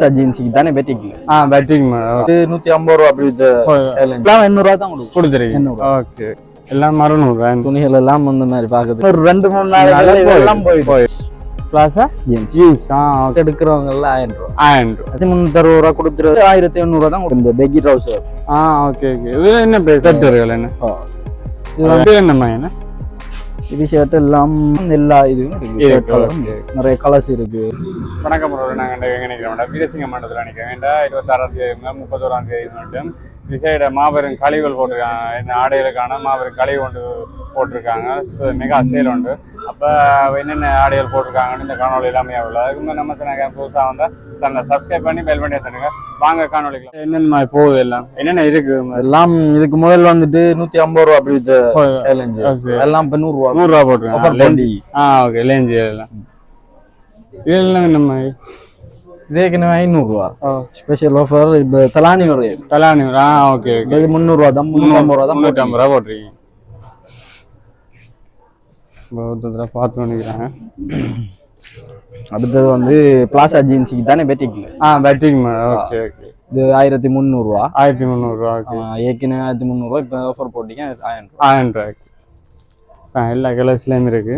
Plaza ஜீன்ஸுக்கு தானே பெட்டிக்கு ஆ batting இது நூத்தி ஐம்பது ரூபா அப்படி இது எல்லாம் எண்ணூறு ரூபா தான் கொடுக்கும். கொடுத்துருக்கீங்க எண்ணூறு. ஓகே. எல்லாம் மறுநூறு துணிகள் எல்லாம் இந்த மாதிரி பாக்குது ஒரு ரெண்டு மூணு நாள் எல்லாம் போயிடும் பிளாஸா ஜீன்ஸ் ஜீன்ஸ் ஆ ஓகே எடுக்கிறவங்க எல்லாம் ஆயிரம் ரூபா. ஆயிரம் ரூபா. ஆயிரத்தி முந்நூத்தி அறுபது ரூபா கொடுத்துருது ஆயிரத்தி எண்ணூறு ரூபா தான் இந்த பெக்கி ட்ரௌசர் ஆ ஓகே ஓகே இது என்ன பிரைஸ் என்ன? இது இது என்னம்மா என்ன? இது ஷர்ட் எல்லாம் எல்லா இதுவும். நிறைய கலர்ஸ் இருக்கு. வணக்கம் நாங்கள் எங்கே நினைக்கிறோம் வீரசிங்க மண்டலத்தில் நினைக்கிறேன் வேண்டாம் இருபத்தாறாம் தேதி முப்பத்தோராம் தேதி மட்டும் விசேட மாபெரும் கழிவுகள் போட்டிருக்காங்க என்ன ஆடைகளுக்கான மாபெரும் கழிவு ஒன்று போட்டிருக்காங்க. மெகா சேல் உண்டு அப்போ என்னென்ன ஆடைகள் போட்டிருக்காங்கன்னு இந்த காணொலி எல்லாமே அவ்வளோ அதுக்கு முன்னாடி நம்ம சேனல் புதுசாக வந்தால் சேனலை சப்ஸ்கிரைப் பண்ணி பெல் பண்ணி வச்சுருங்க வாங்க காணொலிக்கு என்னென்ன போகுது எல்லாம் என்னென்ன இருக்கு? எல்லாம் இதுக்கு முதல்ல வந்துட்டு நூத்தி ஐம்பது ரூபா அப்படி. எல்லாம் இப்ப நூறு ரூபா. நூறுரூவா Offer போட்டிருக்காங்க. ஆ ஓகே லேஞ்சி எல்லாம் இதெல்லாம் நம்ம இது ஏற்கனவே ஐநூறு ரூபா ஓ. ஸ்பெஷல் ஆஃபர் இப்ப தலானி ஒரு தலானி ஆ ஓகே ஓகே இது முந்நூறு ரூபா தான் முந்நூறு ஐம்பது ரூபா தான் முந்நூற்றி ஐம்பது ரூபா போட்டிருக்கீங்க. பௌத்தத்தில் பார்த்து நினைக்கிறாங்க அடுத்தது வந்து பிளாசா ஜீன்ஸுக்கு தானே பெட்டிக்கு ஆ பேட்டிங் ஓகே ஓகே இது ஆயிரத்தி முந்நூறு ரூபா ஆயிரத்தி முந்நூறுரூவா ஏற்கனவே ஆயிரத்தி முந்நூறு ரூபா இப்ப ஆஃபர் போட்டீங்க ஆயிரம் ஆயிரம் ரூபாய்க்கு ஆ எல்லா கலர்ஸ்லேயும் இருக்கு.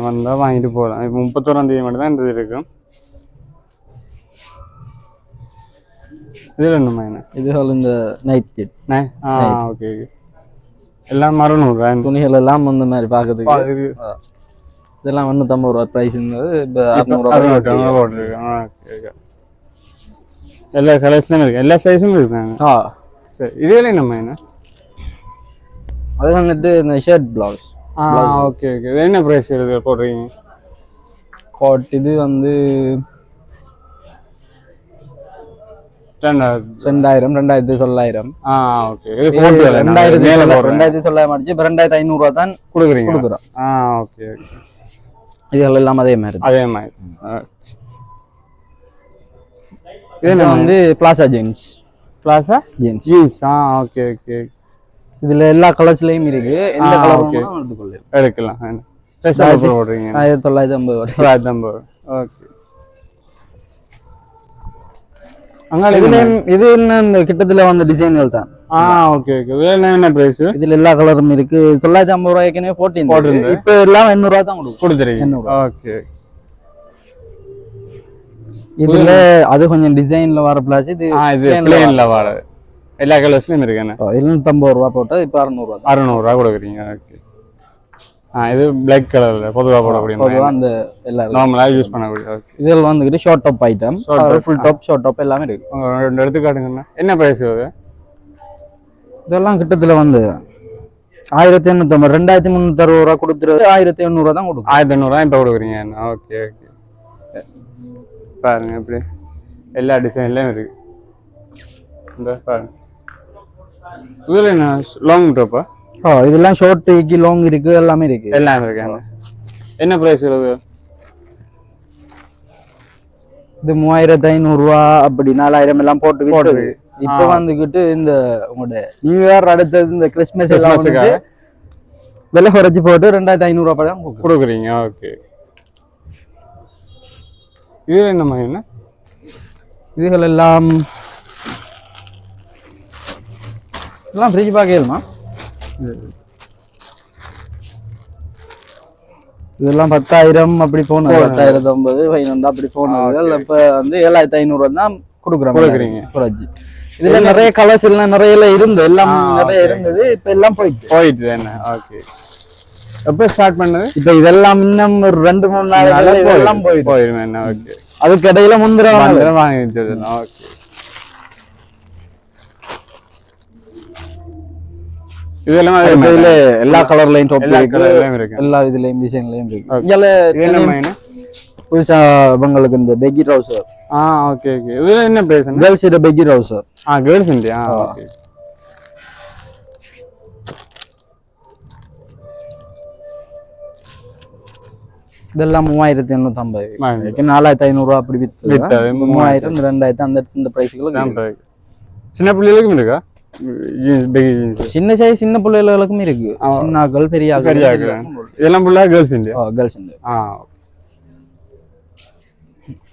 வந்தால் வாங்கிட்டு போகலாம் இப்போ முப்பத்தோராம் தேதி மட்டும் தான் இந்த இது இருக்கு இதில் என்னம்மா என்ன இது வந்து இந்த நைட் கிட் ஆ ஓகே ஓகே எல்லாம் மறுநூறுவா துணிகள் எல்லாம் இந்த மாதிரி பாக்குறதுக்கு இது இதெல்லாம் முந்நூற்றம்பது ரூபா ப்ரைஸ் இருந்தது. இப்போ அறுநூறு அறுநூறு ரூபா போட்டிருக்கேன் ஓகே ஓகே எல்லா கலர்ஸ்லையும் இருக்கு. எல்லா சைஸும் இருக்காங்க ஆ. சரி இதுல நம்ம என்ன? அது வந்துட்டு இந்த ஷர்ட் பிளவுஸ் ஆ ஓகே ஓகே இது என்ன ப்ரைஸ் இருக்கு போடுறீங்க கோட் இது வந்து ரெண்டாயிரம். ரெண்டாயிரத்தி தொள்ளாயிரம். ஆ ஓகே இது ரெண்டாயிரத்தி தொள்ளாயிரம் அடிச்சு இப்போ ரெண்டாயிரத்தி ஐநூறுரூவா தான் கொடுக்குறீங்க. கொடுக்குறோம். ஆ ஓகே ஓகே இதுகள் எல்லாம் அதே மாதிரி. அதே மாதிரி. ஆ. இது இது என்ன வந்து palazzo jeans palazzo jeans jeans ஆ ஓகே ஓகே இதுல எல்லா கலர்ஸ்லயும் இருக்கு. எந்த கலர். எடுத்துக்கொள்ளு எடுக்கலாம். ஆயிரத்தி தொள்ளாயிரத்தி ஐம்பது தொள்ளாயிரத்தி ஐம்பது. ஓகே அங்காளி இதுல இது என்ன இந்த கிட்டத்துல வந்த டிசைன்கள் தான்? ஆ ஓகே ஓகே இதுல என்ன ப்ரைஸ் இதுல எல்லா கலரும் இருக்கு. தொள்ளாயிரத்தி ஐம்பது ரூபாய் ஏற்கனவே. இப்ப எல்லாம் எண்ணூறு ரூபா தான் கொடுக்கும். ஓகே இதுல அது கொஞ்சம் டிசைன்ல வர பிளாஸ் இது பிளேன்ல வாழ எல்லா கலர்ஸ்லயும் இருக்கு என்ன வர- எழுநூத்தி ஐம்பது ரூபா போட்டா இப்ப அறுநூறு ரூபா தான். அறுநூறுவா கொடுக்குறீங்க. ஓகே ஆ இது பிளாக் கலர்ல பொதுவாக போடக்கூடிய அந்த எல்லாரும் நார்மலாக யூஸ் பண்ணக்கூடிய இதில் வந்துக்கிட்டு short top item. Full top short top எல்லாமே இருக்கு. ரெண்டு எடுத்துக்காட்டுங்கண்ணா என்ன ப்ரைஸ் வருது இதெல்லாம் கிட்டத்துல வந்து ஆயிரத்தி எண்ணூத்தி ஐம்பது ரெண்டாயிரத்தி முந்நூத்தி அறுபது ரூபா கொடுத்துருது. ஆயிரத்தி எண்ணூறு ரூபா தான் கொடுக்கும் ஆயிரத்தி ஐநூறுவா இப்போ கொடுக்குறீங்க? Okay okay. பாருங்க இப்படி எல்லா டிசைன்லையும் இருக்கு. இந்த பாருங்க. இதில் என்ன? லாங் டாப்பா ஓ இதெல்லாம் ஷார்ட் இக்கி லாங் இருக்கு எல்லாமே இருக்கு. எல்லாமே இருக்காங்க என்ன ப்ரைஸ் வருது இது மூவாயிரத்தி ஐநூறு ரூபா அப்படி நாலாயிரம் எல்லாம் போட்டு போட்டு. இப்ப. வந்துகிட்டு இந்த உங்களோட நியூ இயர் அடுத்தது இந்த கிறிஸ்மஸ் எல்லாம் விலை குறைச்சு போட்டு ரெண்டாயிரத்தி ஐநூறு ரூபாய் தான் கொடுக்குறீங்க ஓகே இதில் என்ன மாதிரி என்ன? இதுகள் எல்லாம் எல்லாம் ஃப்ரிட்ஜ் பார்க்கலுமா இதெல்லாம் பத்தாயிரம் அப்படி போனது. பத்தாயிரத்தி ஐம்பது பதினொன்று அப்படி போனது. இப்ப வந்து ஏழாயிரத்தி ஐநூறு தான் கொடுக்குறோம். கொடுக்குறீங்க. குறைச்சி. இதுல நிறைய கலர்ஸ் எல்லாம் நிறைய எல்லாம் இருந்து எல்லாம் நிறைய. இருந்தது இப்ப எல்லாம் போயிடுச்சு போயிட்டு என்ன ஓகே எப்போ ஸ்டார்ட் பண்ணது? இப்ப இதெல்லாம் இன்னும் ஒரு ரெண்டு மூணு நாள் இதெல்லாம் போயிடும் போயிடும் என்ன ஓகே அதுக்கு இடையில முந்திரம் வாங்கி வச்சதுலாம் ஓகே இதெல்லாம் இதுல. எல்லா கலர்லயும் எல்லா கலர்லயும் இருக்கு. எல்லா இதுலயும் டிசைன்லயும் இருக்கு. Okay. இது புதுசா இவங்களுக்கு இந்த பெக்கி ட்ரௌசர் ஆ ஓகே ஓகே இதுல என்ன பிரைஸ் கேர்ள்ஸ் இட பெக்கி ட்ரௌசர் ஆ கேர்ள்ஸ் இந்தியா ஓகே இதெல்லாம் மூவாயிரத்தி எண்ணூத்தி ஐம்பது. நாலாயிரத்தி ஐநூறு ரூபா அப்படி வித்து மூவாயிரம் ரெண்டாயிரத்தி அந்த இந்த சாம்பிள். சின்ன பிள்ளைகளுக்கும் இருக்கா? சின்ன சைஸ் சின்ன பிள்ளைகளுக்கும் இருக்கு. ஆ. சின்ன ஆக்கள் பெரிய. இதெல்லாம் ஃபுல்லாக கேர்ள்ஸ் கேர்ள்ஸ் இந்த ஆ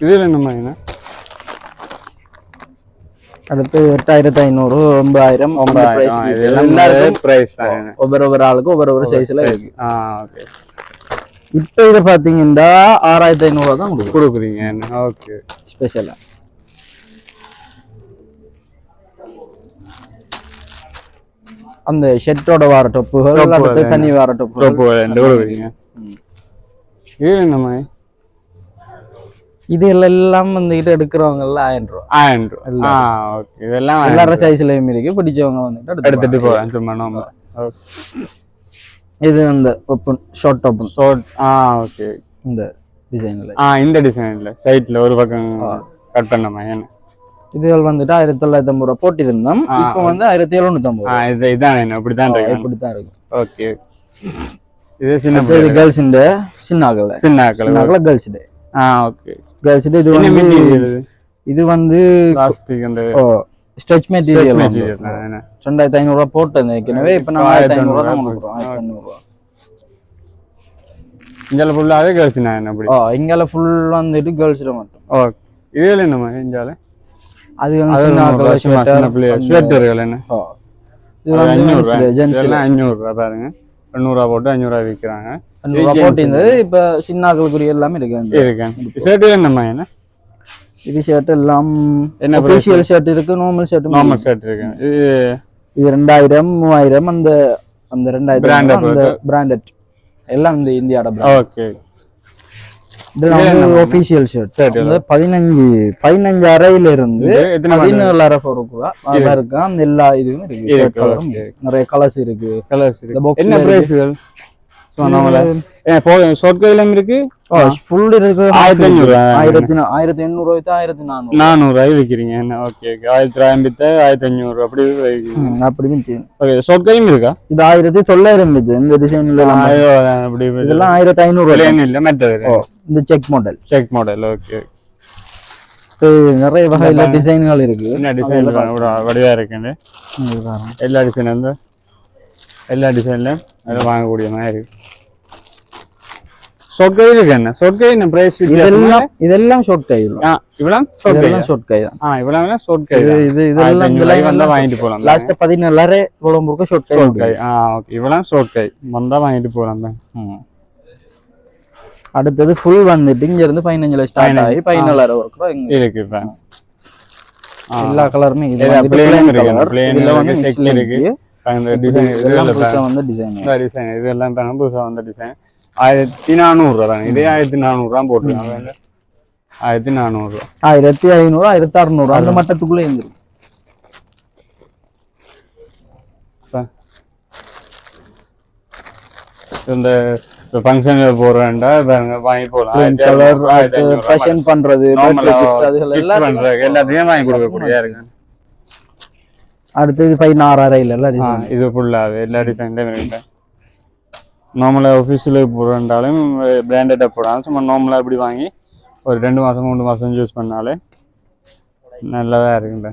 இதில் என்ன மாதிரிண்ணா அடுத்து எட்டாயிரத்தி ஐநூறு ஒன்பதாயிரம் ஒன்பதாயிரம். எல்லாருக்கும் பிரைஸ் தான். ஒவ்வொரு ஒவ்வொரு ஆளுக்கும் ஒவ்வொரு ஒரு சைஸ்ல இருக்கு. ஓகே இப்போ இதை பாத்தீங்கன்னா ஆறாயிரத்தி ஐநூறுவா தான் கொடுக்கும் கொடுக்குறீங்க ஓகே ஸ்பெஷலா அந்த ஷெட்டோட வார டொப்புகள். தனி வார டொப்புகள் டோப்பு ரெண்டு கொடுக்குறீங்க? இது என்ன மாதிரி? இது எல்லாம் வந்துகிட்டு எடுக்கிறவங்க எல்லாம் ஆயிரம் ரூபா ஆயிரம் ரூபா ஓகே இதெல்லாம் எல்லாரும் சைஸ்லயும் இருக்கு. பிடிச்சவங்க வந்துட்டு எடுத்துட்டு சும்மா நம்ம. ஓகே இது அந்த ஓப்பன் ஷார்ட் ஓப்பன் ஷோர்ட் ஆ ஓகே இந்த டிசைன்ல ஆ இந்த டிசைன்ல சைட்ல ஒரு பக்கம் கட் பண்ண மாதிரி இதுகள் வந்துட்டு ஆயிரத்தி தொள்ளாயிரத்தி ஐம்பது ரூபா போட்டிருந்தோம். இப்போ வந்து ஆயிரத்தி எழுநூத்தி ஐம்பது இதான் என்ன இப்படிதான் இருக்கு. இப்படித்தான் இருக்கு. ஓகே இது சின்ன இது கேர்ள்ஸ் இந்த சின்ன ஆகல சின்ன ஆகல கேர்ள்ஸ் டே ஆ ஓகே கேர்ள்ஸ் டே இது என்ன வந்து இது வந்து ஸ்ட்ரெச் மெட்டீரியல் என்ன? ரெண்டாயிரத்தி ஐநூறு ரூபா போட்டது ஏற்கனவே. இப்போ நம்ம ஆயிரத்தி ஐநூறு ரூபா தான் கொடுக்குறோம். ஆயிரத்தி ஐநூறு ரூபா. இஞ்சால ஃபுல்லாகவே கேர்ள்ஸ் நான் அப்படி? ஓ இங்கால ஃபுல் வந்துட்டு கேர்ள்ஸ் மட்டும். ஓகே இதுல என்னம்மா இஞ்சால அது வந்து ஸ்வெட்டர்கள் என்ன? ஓ. இது வந்து இதெல்லாம் அஞ்சூறுரூவா பாருங்க. எண்ணூறுரூவா போட்டு அஞ்சூறுரூவா விற்கிறாங்க ரூபா போட்டிருந்தது இப்போ சின்ன ஆட்களுக்குரிய எல்லாமே இருக்கு வந்து. இருக்கேன் ஷர்ட்டு என்னம்மா என்ன இது ஷர்ட் எல்லாம் என்ன ஷர்ட் இருக்கு? நார்மல் ஷர்ட் நார்மல் ஷர்ட் இருக்கு. இது இது ரெண்டாயிரம் மூவாயிரம் அந்த அந்த ரெண்டாயிரம் அந்த பிராண்டட் எல்லாம் இந்த இந்தியாவோட. ஓகே இதெல்லாம் வந்து ஒஃபிஷியல் ஷர்ட் பதினஞ்சு பதினஞ்சு அறையில இருந்து பதினேழு அரை பொருட்களா அதெல்லாம் இருக்கு. அந்த எல்லா இதுவும் இருக்கு. இருக்கு. இருக்கு. நிறைய கலர்ஸ் இருக்கு. கலர்ஸ் box என்ன இருக்கு. ஃபுல் இருக்கு. ஆயிரத்தி ஐநூறு ஆயிரத்தி ஆயிரத்தி எண்ணூறு ஆயிரத்தி நானூறு. நானூறுரூவாய் விற்கிறீங்க என்ன ஓகே ஓகே. ஆயிரத்தி ஐம்பத்தி ஆயிரத்தி அஞ்சூறு அப்படி அப்படி. ஓகே ஷார்ட் கையும் இருக்கா? இது ஆயிரத்தி தொள்ளாயிரம் இது இந்த டிசைன்ல அப்படி இதெல்லாம் ஆயிரத்தி ஐநூறு இல்லை மெட்டது இந்த check model check model okay நிறைய வகையில டிசைன்கள் இருக்கு. என்ன டிசைன் வடிவா இருக்குன்னு. எல்லா டிசைன் வந்து எல்லா டிசைன்லையும் அதில் வாங்கக்கூடிய மாதிரி இருக்கு. என்ன? சொற்கை என்ன? பிரைஸ் இதெல்லாம் இதெல்லாம் ஷார்ட் கை ஆ சொற்கை இதெல்லாம் ஷார்ட் கை தான். ஆ சொற்கை இது இதெல்லாம் வாங்கிட்டு போகலாம் லாஸ்ட் பதினேழு கொழம்புக்கு ஷார்ட் கை சோட்கை ஆ ஓகே இவ்வளோ சோட்கை வந்தா வாங்கிட்டு போகலாம் தான்? ம். அடுத்தது ஃபுல் வந்துட்டு இங்க இருந்து பதினஞ்சுல ஸ்டார்ட் ஆகி பதினேழாயிரம் வரைக்கும் இங்க இருக்கு இப்போ. எல்லா கலருமே இதுல வந்து இருக்கு. இந்த டிசைன் இதெல்லாம் வந்த டிசைன் இந்த டிசைன் இதெல்லாம் இப்போ புதுசாக வந்த டிசைன் ஆயிரத்தி நானூறுரூவா தாங்க இதே ஆயிரத்தி நானூறுரூவா போட்டுருக்காங்க. ஆயிரத்தி நானூறுரூவா ஆயிரத்தி ஐநூறு ஆயிரத்தி அறுநூறு. அந்த மட்டத்துக்குள்ள இருந்துரும். இந்த ஃபங்க்ஷனில் போகிறேன்டா பாருங்க வாங்கி போகலாம் கலர் ஃபேஷன் பண்றது எல்லாத்தையும் எல்லாத்தையும் வாங்கி கொடுக்கக்கூடிய இருக்கு அடுத்தது பதினாறாயிரம் எல்லாம் ஆ, டிசைன் இது ஃபுல்லாகவே எல்லா டிசைன்லேயும் நார்மலாக ஆஃபீஸில் போடுறாலும் பிராண்டடாக போடாமல் சும்மா நார்மலாக இப்படி வாங்கி ஒரு ரெண்டு மாதம் மூணு மாதம் யூஸ் பண்ணாலே நல்லதாக இருக்குங்க